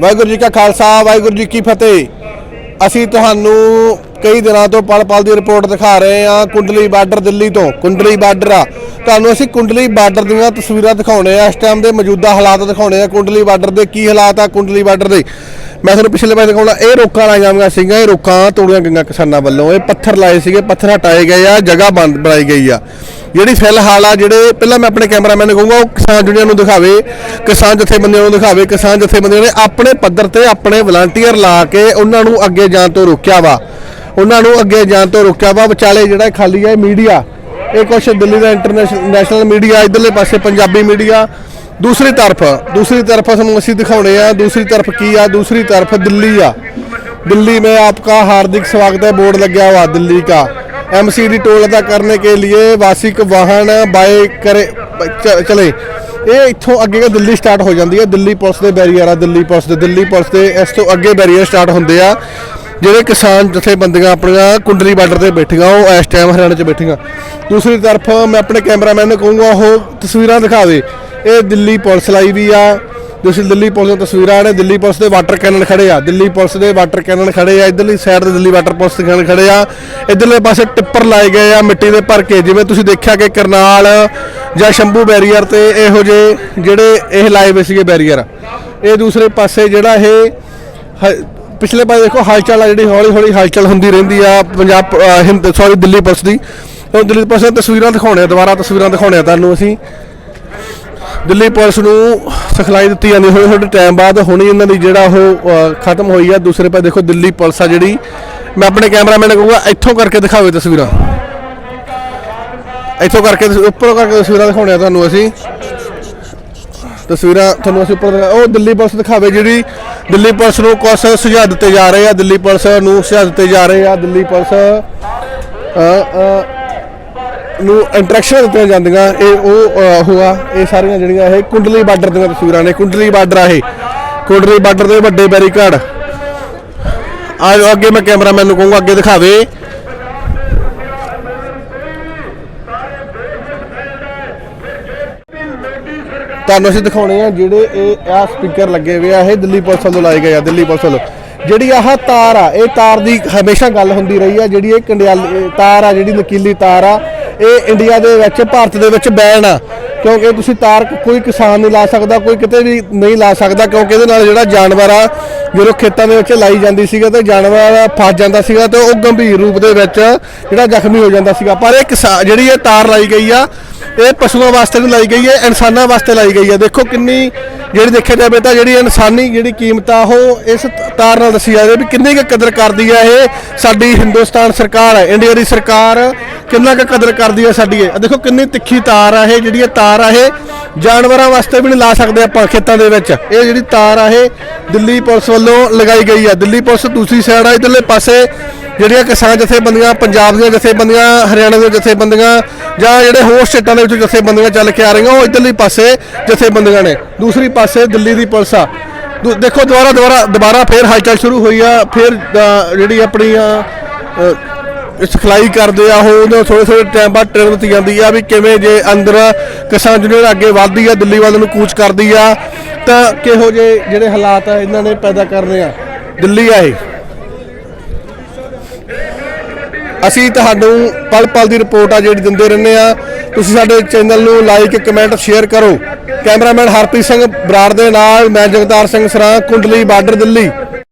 ਵਾਹਿਗੁਰੂ ਜੀ ਕਾ ਖਾਲਸਾ, ਵਾਹਿਗੁਰੂ ਜੀ ਕੀ ਫਤਿਹ। ਅਸੀਂ ਤੁਹਾਨੂੰ ਕਈ ਦਿਨਾਂ ਤੋਂ ਪਲ ਪਲ ਦੀ ਰਿਪੋਰਟ ਦਿਖਾ ਰਹੇ ਹਾਂ ਕੁੰਡਲੀ ਬਾਰਡਰ ਦਿੱਲੀ ਤੋਂ, ਕੁੰਡਲੀ ਬਾਰਡਰ ਆ। ਤੁਹਾਨੂੰ ਅਸੀਂ ਕੁੰਡਲੀ ਬਾਰਡਰ ਦੀਆਂ ਤਸਵੀਰਾਂ ਦਿਖਾਉਣੇ ਆ, ਇਸ ਟਾਈਮ ਦੇ ਮੌਜੂਦਾ ਹਾਲਾਤ ਦਿਖਾਉਣੇ ਆ, ਕੁੰਡਲੀ ਬਾਰਡਰ ਦੇ ਕੀ ਹਾਲਾਤ ਆ, ਕੁੰਡਲੀ ਬਾਰਡਰ ਦੇ। ਮੈਂ ਤੁਹਾਨੂੰ ਪਿਛਲੇ ਵਾਰ ਦਿਖਾਉਣਾ, ਇਹ ਰੋਕਾਂ ਲਾਈਆਂ ਜਾਂਦੀਆਂ ਸੀਗੀਆਂ, ਇਹ ਰੋਕਾਂ ਤੋੜੀਆਂ ਗਈਆਂ ਕਿਸਾਨਾਂ ਵੱਲੋਂ, ਇਹ ਪੱਥਰ ਲਾਏ ਸੀਗੇ, ਪੱਥਰ ਹਟਾਏ ਗਏ ਆ, ਜਗ੍ਹਾ ਬੰਦ ਬਣਾਈ ਗਈ ਆ। ਜਿਹੜੀ ਫਿਲਹਾਲ ਆ ਜਿਹੜੇ ਪਹਿਲਾਂ ਮੈਂ ਆਪਣੇ ਕੈਮਰਾਮੈਨ ਨੂੰ ਕਹੂੰਗਾ, ਉਹ ਕਿਸਾਨ ਜੁਨੀਅਰ ਨੂੰ ਦਿਖਾਵੇ, ਕਿਸਾਨ ਜਥੇਬੰਦੀਆਂ ਨੂੰ ਦਿਖਾਵੇ, ਕਿਸਾਨ ਜਥੇਬੰਦੀਆਂ ਨੇ ਆਪਣੇ ਪੱਧਰ ਤੇ ਆਪਣੇ ਵਲੰਟੀਅਰ ਲਾ ਕੇ ਉਹਨਾਂ ਨੂੰ ਅੱਗੇ ਜਾਣ ਤੋਂ ਰੋਕਿਆ ਵਾ। ਉਹਨਾਂ ਨੂੰ ਅੱਗੇ ਜਾਣ ਤੋਂ ਰੋਕਿਆ ਵਾ। ਵਿਚਾਲੇ ਜਿਹੜਾ ਖਾਲੀ ਹੈ ਮੀਡੀਆ, ਇਹ ਕੁਛ ਦਿੱਲੀ ਦਾ ਇੰਟਰਨੈਸ਼ਨਲ ਮੀਡੀਆ, ਇਧਰਲੇ ਪਾਸੇ ਪੰਜਾਬੀ ਮੀਡੀਆ, ਦੂਸਰੀ ਤਰਫ ਦੂਸਰੀ ਤਰਫ ਸਾਨੂੰ ਅਸੀਂ ਦਿਖਾਉਣੇ ਆ, ਦੂਸਰੀ ਤਰਫ ਕੀ ਆ? ਦੂਸਰੀ ਤਰਫ ਦਿੱਲੀ ਆ। ਦਿੱਲੀ ਮੈਂ ਆਪਕਾ ਹਾਰਦਿਕ ਸਵਾਗਤ ਹੈ, ਬੋਰਡ ਲੱਗਿਆ ਹੋਆ ਦਿੱਲੀ ਦਾ का एमसीडी टोल अदा करने के लिए वार्षिक वाहन बाय करे च- चले ਇਹ ਇੱਥੋਂ ਅੱਗੇ ਕਿ ਦਿੱਲੀ ਸਟਾਰਟ ਹੋ ਜਾਂਦੀ ਹੈ ਦਿੱਲੀ ਪੁਲਿਸ ਦੇ ਬੈਰੀਅਰ ਆ ਦਿੱਲੀ ਪੁਲਿਸ ਦੇ ਦਿੱਲੀ ਪੁਲਿਸ ਦੇ ਇਸ ਤੋਂ ਅੱਗੇ ਬੈਰੀਅਰ ਸਟਾਰਟ ਹੁੰਦੇ ਆ ਜਿਹੜੇ ਕਿਸਾਨ ਜਥੇਬੰਦੀਆਂ ਆਪਣੀਆਂ ਕੁੰਡਲੀ ਬਾਰਡਰ ਤੇ ਬੈਠੀਆਂ ਉਹ ਇਸ ਟਾਈਮ ਹਰਿਆਣਾ 'ਚ ਬੈਠੀਆਂ ਦੂਸਰੀ ਤਰਫ ਮੈਂ ਆਪਣੇ ਕੈਮਰਾਮੈਨ ਨੂੰ ਕਹੂੰਗਾ ਉਹ ਤਸਵੀਰਾਂ ਦਿਖਾਵੇ ਇਹ ਦਿੱਲੀ ਪੁਲਿਸ ਲਾਈ ਵੀ ਆ ਤੁਸੀਂ ਦਿੱਲੀ ਪੁਲਿਸ ਦੀਆਂ ਤਸਵੀਰਾਂ ਨੇ ਦਿੱਲੀ ਪੁਲਿਸ ਦੇ ਵਾਟਰ ਕੈਨਨ ਖੜੇ ਆ। ਦਿੱਲੀ ਪੁਲਿਸ ਦੇ ਵਾਟਰ ਕੈਨਨ ਖੜੇ ਆ ਇਧਰਲੀ ਸਾਈਡ ਤੇ ਦਿੱਲੀ ਵਾਟਰ ਪੁਲਿਸ ਦੇ ਕੈਨਨ ਖੜੇ ਆ। ਇਧਰਲੇ ਪਾਸੇ ਟਿੱਪਰ ਲਾਏ ਗਏ ਆ ਮਿੱਟੀ ਦੇ ਭਰ ਕੇ। ਜਿਵੇਂ ਤੁਸੀਂ ਦੇਖਿਆ ਕਿ ਕਰਨਾਲ ਜਾਂ ਸ਼ੰਭੂ ਬੈਰੀਅਰ ਤੇ ਇਹੋ ਜਿਹੇ ਜਿਹੜੇ ਇਹ ਲਾਏ ਹੋਏ ਸੀਗੇ ਬੈਰੀਅਰ। ਇਹ ਦੂਸਰੇ ਪਾਸੇ ਜਿਹੜਾ ਇਹ ਹ- ਪਿਛਲੇ ਪਾਸੇ ਦੇਖੋ ਹਲਚਲ ਆ ਜਿਹੜੀ ਹੌਲੀ ਹੌਲੀ ਹਲਚਲ ਹੁੰਦੀ ਰਹਿੰਦੀ ਆ ਪੰਜਾਬ ਅ, ਹਿੰਦ ਸੌਰੀ ਦਿੱਲੀ ਪੁਲਿਸ ਦੀ। ਉਹ ਦਿੱਲੀ ਪੁਲਿਸ ਦੀਆਂ ਤਸਵੀਰਾਂ ਦਿਖਾਉਣੇ ਆ ਦੁਬਾਰਾ ਤਸਵੀਰਾਂ ਦਿਖਾਉਣੇ ਆ ਤੁਹਾਨੂੰ ਅਸੀਂ। ਦਿੱਲੀ ਪੁਲਿਸ ਨੂੰ ਸਿਖਲਾਈ ਦਿੱਤੀ ਜਾਂਦੀ ਹੋਈ ਥੋੜੇ ਟਾਈਮ ਬਾਅਦ ਹੁਣ ਇਹਨਾਂ ਦੀ ਜਿਹੜਾ ਉਹ ਖਤਮ ਹੋਈ ਆ। ਦੂਸਰੇ ਪਾਸੇ ਦੇਖੋ ਦਿੱਲੀ ਪੁਲਿਸ ਆ ਜਿਹੜੀ। ਮੈਂ ਆਪਣੇ ਕੈਮਰਾਮੈਨ ਨੂੰ ਕਹੂੰਗਾ, ਇੱਥੋਂ ਕਰਕੇ ਦਿਖਾਵੇ ਤਸਵੀਰਾਂ। ਇੱਥੋਂ ਕਰਕੇ, ਉੱਪਰੋਂ ਕਰਕੇ ਤਸਵੀਰਾਂ ਦਿਖਾਉਣੇ ਆ ਤੁਹਾਨੂੰ ਅਸੀਂ। ਤਸਵੀਰਾਂ ਤੁਹਾਨੂੰ ਅਸੀਂ ਉੱਪਰ ਦਿਖਾ- ਉਹ ਦਿੱਲੀ ਪੁਲਿਸ ਦਿਖਾਵੇ ਜਿਹੜੀ ਦਿੱਲੀ ਪੁਲਿਸ ਨੂੰ ਕੁਝ ਸੁਝਾਅ ਦਿੱਤੇ ਜਾ ਰਹੇ ਆ। ਦਿੱਲੀ ਪੁਲਿਸ ਨੂੰ ਸੁਝਾਅ ਦਿੱਤੇ ਜਾ ਰਹੇ ਆ। ਦਿੱਲੀ ਪੁਲਿਸ ਨੂੰ ਇੰਟਰੈਕਸ਼ਨ ਦਿੱਤੀਆਂ ਜਾਂਦੀਆਂ ਇਹ ਉਹ ਅ, ਆ ਇਹ ਸਾਰੀਆਂ ਜਿਹੜੀਆਂ ਇਹ ਕੁੰਡਲੀ ਬਾਰਡਰ ਦੀਆਂ ਤਸਵੀਰਾਂ ਨੇ ਕੁੰਡਲੀ ਬਾਰਡਰ ਆ ਇਹ। ਕੁੰਡਲੀ ਬਾਰਡਰ ਦੇ ਵੱਡੇ ਬੈਰੀਕਾਡ। ਆ ਅੱਗੇ ਮੈਂ ਕੈਮਰਾਮੈਨ ਨੂੰ ਕਹੂੰਗਾ ਅੱਗੇ ਦਿਖਾਵੇ। ਤੁਹਾਨੂੰ ਅਸੀਂ ਦਿਖਾਉਣੇ ਆ ਜਿਹੜੇ ਇਹ ਆ ਸਪੀਕਰ ਲੱਗੇ ਹੋਏ ਆ ਇਹ ਦਿੱਲੀ ਪੁਲਿਸ ਵੱਲੋਂ ਲਾਏ ਗਏ ਆ ਦਿੱਲੀ ਪੁਲਿਸ ਵੱਲੋਂ। ਜਿਹੜੀ ਆਹ ਤਾਰ ਆ, ਇਹ ਤਾਰ ਦੀ ਹਮੇਸ਼ਾ ਗੱਲ ਹੁੰਦੀ ਰਹੀ ਆ, ਜਿਹੜੀ ਇਹ ਕੰਡਿਆਲੀ ਤਾਰ ਆ, ਜਿਹੜੀ ਨਕੀਲੀ ਤਾਰ ਆ, ਇਹ ਇੰਡੀਆ ਦੇ ਵਿੱਚ, ਭਾਰਤ ਦੇ ਵਿੱਚ ਬੈਨ ਆ। ਕਿਉਂਕਿ ਤੁਸੀਂ ਤਾਰ ਕੋਈ ਕਿਸਾਨ ਨਹੀਂ ਲਾ ਸਕਦਾ, ਕੋਈ ਕਿਤੇ ਵੀ ਨਹੀਂ ਲਾ ਸਕਦਾ, ਕਿਉਂਕਿ ਇਹਦੇ ਨਾਲ ਜਿਹੜਾ ਜਾਨਵਰ ਆ, ਜਦੋਂ ਖੇਤਾਂ ਦੇ ਵਿੱਚ ਲਾਈ ਜਾਂਦੀ ਸੀਗਾ, ਤੇ ਜਾਨਵਰ ਫਸ ਜਾਂਦਾ ਸੀਗਾ, ਤੇ ਉਹ ਗੰਭੀਰ ਰੂਪ ਦੇ ਵਿੱਚ ਜਿਹੜਾ ਜ਼ਖਮੀ ਹੋ ਜਾਂਦਾ ਸੀਗਾ। ਪਰ ਇਹ ਕਿਸਾ- ਜਿਹੜੀ ਇਹ ਤਾਰ ਲਾਈ ਗਈ ਆ ਇਹ ਪਸ਼ੂਆਂ ਵਾਸਤੇ ਨਹੀਂ ਲਾਈ ਗਈ ਹੈ, ਇਨਸਾਨਾਂ ਵਾਸਤੇ ਲਾਈ ਗਈ ਹੈ। ਦੇਖੋ ਕਿੰਨੀ ਜਿਹੜੀ ਦੇਖਿਆ ਜਾਵੇ ਤਾਂ ਜਿਹੜੀ ਇਨਸਾਨੀ ਜਿਹੜੀ ਕੀਮਤ ਆ, ਉਹ ਇਸ ਤਾਰ ਨਾਲ ਦੱਸੀ ਜਾ ਰਹੀ ਵੀ ਕਿੰਨੀ ਕੁ ਕਦਰ ਕਰਦੀ ਹੈ ਇਹ ਸਾਡੀ ਹਿੰਦੁਸਤਾਨ ਸਰਕਾਰ ਹੈ, ਇੰਡੀਆ ਦੀ ਸਰਕਾਰ ਕਿੰਨਾ ਕੁ ਕਦਰ ਕਰਦੀ ਹੈ ਸਾਡੀ ਇਹ। ਦੇਖੋ ਕਿੰਨੀ ਤਿੱਖੀ ਤਾਰ ਆ ਇਹ, ਜਿਹੜੀ ਇਹ ਤਾਰ ਆ ਇਹ, ਜਾਨਵਰਾਂ ਵਾਸਤੇ ਵੀ ਨਹੀਂ ਲਾ ਸਕਦੇ ਆਪਾਂ ਖੇਤਾਂ ਦੇ ਵਿੱਚ। ਇਹ ਜਿਹੜੀ ਤਾਰ ਆ ਇਹ ਦਿੱਲੀ ਪੁਲਿਸ ਵੱਲੋਂ ਲਗਾਈ ਗਈ ਹੈ। ਦਿੱਲੀ ਪੁਲਿਸ ਦੂਸਰੀ ਸਾਈਡ ਆ, ਇਧਰਲੇ ਪਾਸੇ ਜਿਹੜੀਆਂ ਕਿਸਾਨ ਜਥੇਬੰਦੀਆਂ ਪੰਜਾਬ ਦੀਆਂ ਜਥੇਬੰਦੀਆਂ ਹਰਿਆਣਾ ਦੀਆਂ ਜਥੇਬੰਦੀਆਂ ਜਾਂ ਜਿਹੜੇ ਹੋਰ ਸਟੇਟਾਂ ਦੇ ਵਿੱਚ ਜਥੇਬੰਦੀਆਂ ਚੱਲ ਕੇ ਆ ਰਹੀਆਂ ਉਹ ਇਧਰਲੀ ਪਾਸੇ ਜਥੇਬੰਦੀਆਂ ਨੇ। ਦੂਸਰੀ ਪਾਸੇ ਦਿੱਲੀ ਦੀ ਪੁਲਿਸ ਆ। ਦੂ- ਦੇਖੋ ਦੁਬਾਰਾ ਦੁਬਾਰਾ ਦੁਬਾਰਾ ਫੇਰ ਹਲਚਲ ਸ਼ੁਰੂ ਹੋਈ ਆ। ਫਿਰ ਜਿਹੜੀ ਆਪਣੀ ਅ, ਸਿਖਲਾਈ ਕਰਦੇ ਆ ਉਹ ਉਹਨਾਂ ਥੋੜੇ ਥੋੜੇ ਟਾਈਮ ਬਾਅਦ ਟ੍ਰੇਨ ਦਿੱਤੀ ਜਾਂਦੀ ਆ ਵੀ ਕਿਵੇਂ ਜੇ ਅੰਦਰ ਕਿਸਾਨ ਜੁਨੀਅਰ ਅੱਗੇ ਵੱਧਦੀ ਆ ਦਿੱਲੀ ਵੱਲ ਨੂੰ ਕੂਚ ਕਰਦੀ ਆ ਤਾਂ ਕਿਹੋ ਜਿਹੇ ਜਿਹੜੇ ਹਾਲਾਤ ਆ ਇਹਨਾਂ ਨੇ ਪੈਦਾ ਕਰਨੇ ਆ। ਦਿੱਲੀ ਆ ਇਹ। ਅਸੀਂ ਤੁਹਾਨੂੰ ਪਲ ਪਲ ਦੀ ਰਿਪੋਰਟ ਆ ਜਿਹੜੀ ਦਿੰਦੇ ਰਹਿੰਦੇ ਆ। ਤੁਸੀਂ ਸਾਡੇ ਚੈਨਲ ਨੂੰ ਲਾਈਕ ਕਮੈਂਟ ਸ਼ੇਅਰ ਕਰੋ। ਕੈਮਰਾਮੈਨ ਹਰਪ੍ਰੀਤ ਸਿੰਘ ਬਰਾੜ ਦੇ ਨਾਲ ਮੈਂ ਜਗਤਾਰ ਸਿੰਘ ਸਰਾਂ, ਕੁੰਡਲੀ ਬਾਰਡਰ ਦਿੱਲੀ।